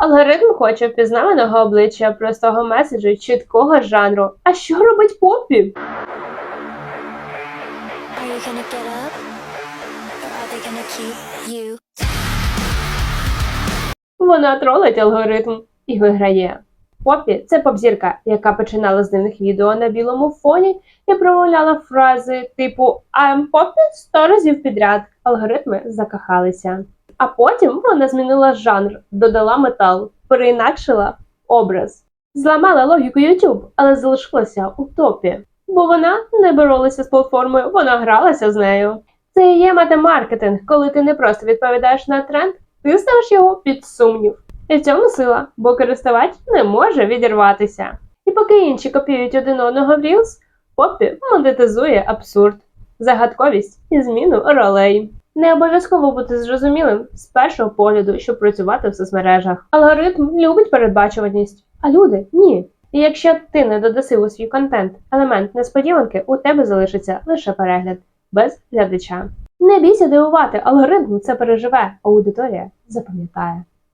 Алгоритм хоче впізнаваного обличчя, простого меседжу, чіткого жанру. А що робить you Вона тролить алгоритм і виграє. Поппі це попзірка, яка починала з дивних відео на білому фоні і промовляла фрази типу I'm Poppy сто разів підряд. Алгоритми закахалися. А потім вона змінила жанр, додала метал, переінакшила образ, зламала логіку YouTube, але залишилася у топі. Бо вона не боролася з платформою, вона гралася з нею. Це і є метамаркетинг, коли ти не просто відповідаєш на тренд, ти ставиш його під сумнів. І в цьому сила, бо користувач не може відірватися. І поки інші копіюють один одного в Reels, Поппі монетизує абсурд, загадковість і зміну ролей. Не обов'язково бути зрозумілим з першого погляду, щоб працювати в соцмережах. Алгоритм любить передбачуваність, а люди ні. І якщо ти не додаси у свій контент елемент несподіванки, у тебе залишиться лише перегляд без глядача. Не бійся дивувати, алгоритм це переживе, аудиторія запам'ятає.